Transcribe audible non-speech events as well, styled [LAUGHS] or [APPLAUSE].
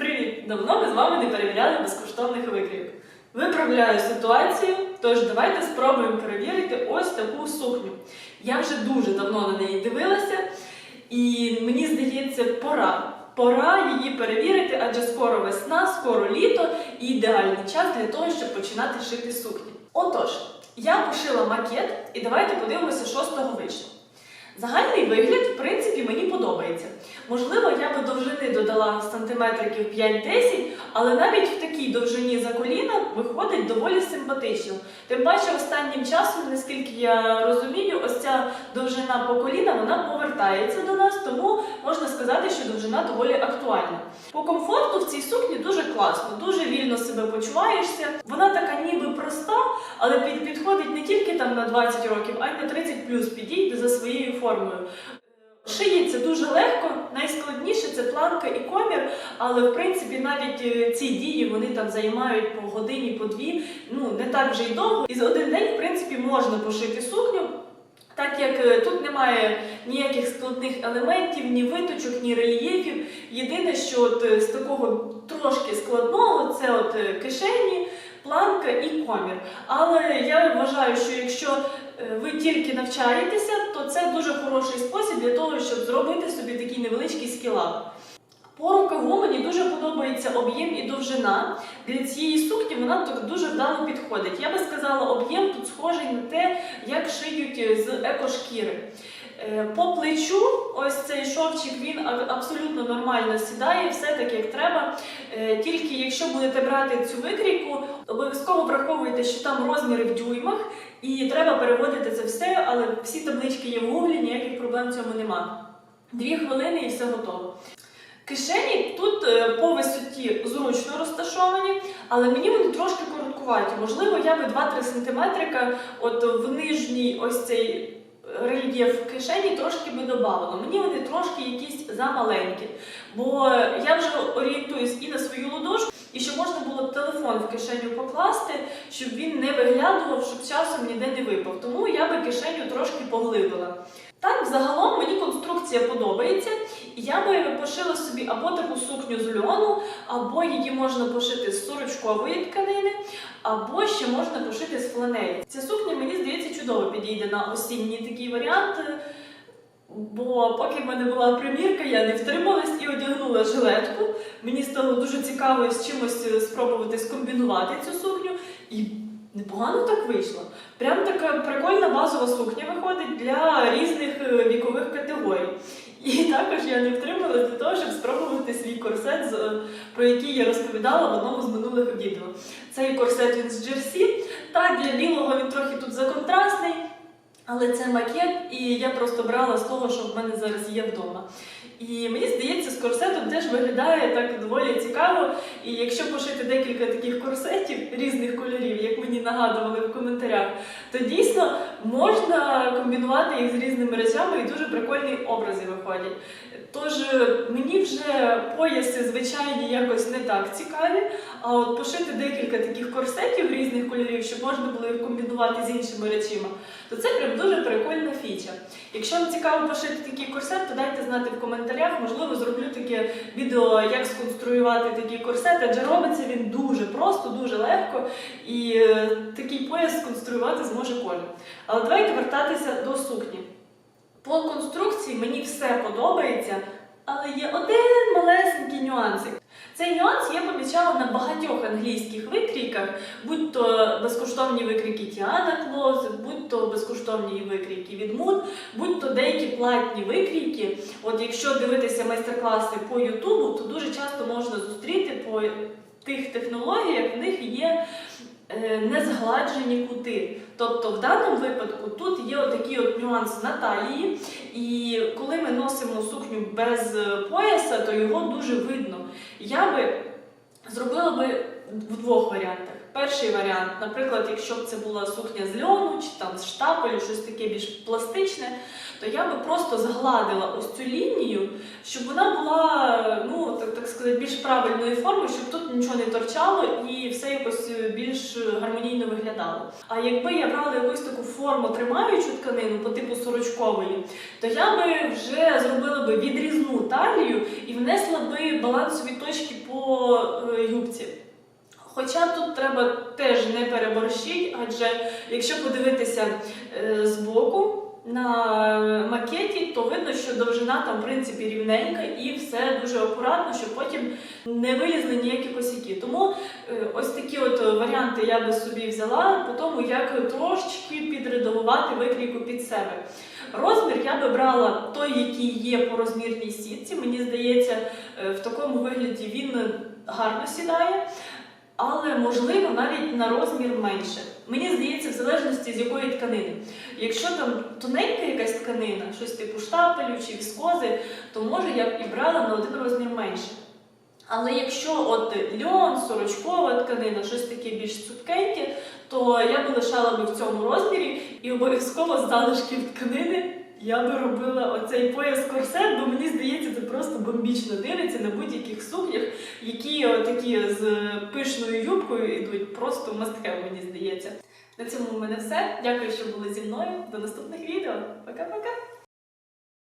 Привіт! Давно ми з вами не перевіряли безкоштовних викрійок. Виправляю ситуацію, тож давайте спробуємо перевірити ось таку сукню. Я вже дуже давно на неї дивилася, і мені здається, пора. Пора її перевірити, адже скоро весна, скоро літо і ідеальний час для того, щоб починати шити сукні. Отож, я пошила макет, і давайте подивимося, що з того вийшло. Загальний вигляд, в принципі, мені подобається. Можливо, я би довжини додала сантиметриків 5-10, але навіть в такій довжині за коліна виходить доволі симпатично. Тим паче, останнім часом, наскільки я розумію, ось ця довжина по коліна вона повертається до нас, тому можна сказати, що довжина доволі актуальна. По комфорту в цій сукні дуже класно, дуже вільно себе почуваєшся. Вона така ніби проста, але підходить не тільки там на 20 років, а й на 30 плюс підійде за своєю формою. Шиється дуже легко, найскладніше це планка і комір, але в принципі навіть е, ці дії вони там займають по годині, по дві, ну не так вже й довго. І за один день, в принципі, можна пошити сукню. Так як е, тут немає ніяких складних елементів, ні виточок, ні рельєфів. Єдине, що от е, з такого трошки складного це от кишені, планка і комір. Але я вважаю, що якщо е, ви тільки навчаєтеся, то це дуже хороший спосіб для того, щоб зробити собі такий невеличкий скілап. По рукаву мені дуже подобається об'єм і довжина. Для цієї сукні вона так дуже вдало підходить. Я би сказала, об'єм тут схожий на те, як шиють з екошкіри. Е, По плечу ось цей шовчик він абсолютно нормально сідає, все так як треба. Е, Тільки якщо будете брати цю викрійку, обов'язково враховуйте, що там розміри в дюймах, і треба переводити це все, але всі таблички є в гуглі, ніяких проблем в цьому нема. Дві хвилини і все готово. Кишені тут е, по висоті зручно розташовані, але мені вони трошки короткуваті. Можливо, я би 2-3 см от в нижній ось цей рельєф в кишені трошки би додавала. Мені вони трошки якісь замаленькі. Бо я вже орієнтуюсь і на свою ладошку, і щоб можна було телефон в кишеню покласти, щоб він не виглядував, щоб часом ніде не випав. Тому я би кишеню трошки поглибила. Так, загалом мені конструкція подобається, і я би пошила собі або таку сукню з льону, або її можна пошити з сорочкової тканини, або ще можна пошити з фланелі. Ця сукня, мені здається, чудово підійде на осінній такий варіант. Бо поки в мене була примірка, я не втрималась і одягнула жилетку. Мені стало дуже цікаво з чимось е, спробувати скомбінувати цю сукню. І непогано так вийшло. Прям така прикольна базова сукня виходить для різних е, вікових категорій. І [LAUGHS] також я не втрималася для того, щоб спробувати свій корсет, е, про який я розповідала в одному з минулих відео. Цей корсет він з джерсі. та для білого він трохи тут законтрастний. Але це макет, і я просто брала з того, що в мене зараз є вдома. І мені здається, з корсетом теж виглядає так доволі цікаво. І якщо пошити декілька таких корсетів різних кольорів, як мені нагадували в коментарях, то дійсно можна комбінувати їх з різними речами, і дуже прикольні образи виходять. Тож мені вже пояси звичайні якось не так цікаві. А от пошити декілька таких корсетів різних кольорів, щоб можна було їх комбінувати з іншими речима, то це прям дуже прикольна фіча. Якщо вам цікаво пошити такий корсет, то дайте знати в коментарях. Можливо, зроблю таке відео, як сконструювати такий корсет, адже робиться він дуже просто, дуже легко, і е, такий пояс сконструювати зможе кожен. Але давайте вертатися до сукні. По конструкції мені все подобається, але є один малесенький нюансик. Цей нюанс я помічала на багатьох англійських викрійках, будь то безкоштовні викрійки Тіана Клоз, будь то безкоштовні викрійки від Moon, будь то деякі платні викрійки. От якщо дивитися майстер-класи по Ютубу, то дуже часто можна зустріти по тих технологіях, в них є незгладжені кути. Тобто в даному випадку тут є отакий от нюанс на талії, і коли ми носимо сукню без е, пояса, то його дуже видно. Я би зробила би в двох варіантах. Перший варіант, наприклад, якщо б це була сукня з льону чи там з штапелю, щось таке більш пластичне, то я би просто згладила ось цю лінію, щоб вона була, ну так, так сказати, більш правильної форми, щоб тут нічого не торчало і все якось е, більш гармонійно виглядало. А якби я брала якусь таку форму тримаючу тканину по типу сорочкової, то я би вже зробила би відрізну талію і внесла би балансові точки по е, юбці. Хоча тут треба теж не переборщити, адже якщо подивитися е, збоку на макеті, то видно, що довжина там в принципі рівненька і все дуже акуратно, щоб потім не вилізли ніякі косяки. Тому е, ось такі от варіанти я би собі взяла по тому, як трошечки підредагувати викрійку під себе. Розмір я би брала той, який є по розмірній сітці. Мені здається, е, в такому вигляді він гарно сідає, але можливо навіть на розмір менше. Мені здається, в залежності з якої тканини. Якщо там тоненька якась тканина, щось типу штапелю чи віскози, то може я б і брала на один розмір менше. Але якщо от льон, сорочкова тканина, щось таке більш цупкеньке, то я би лишала би в цьому розмірі і обов'язково з залишків тканини я би робила оцей пояс корсет, бо мені здається, це просто бомбічно дивиться на будь-яких сукнях, які такі з пишною юбкою йдуть. Просто мастхев, мені здається. На цьому в мене все. Дякую, що були зі мною. До наступних відео. Пока-пока!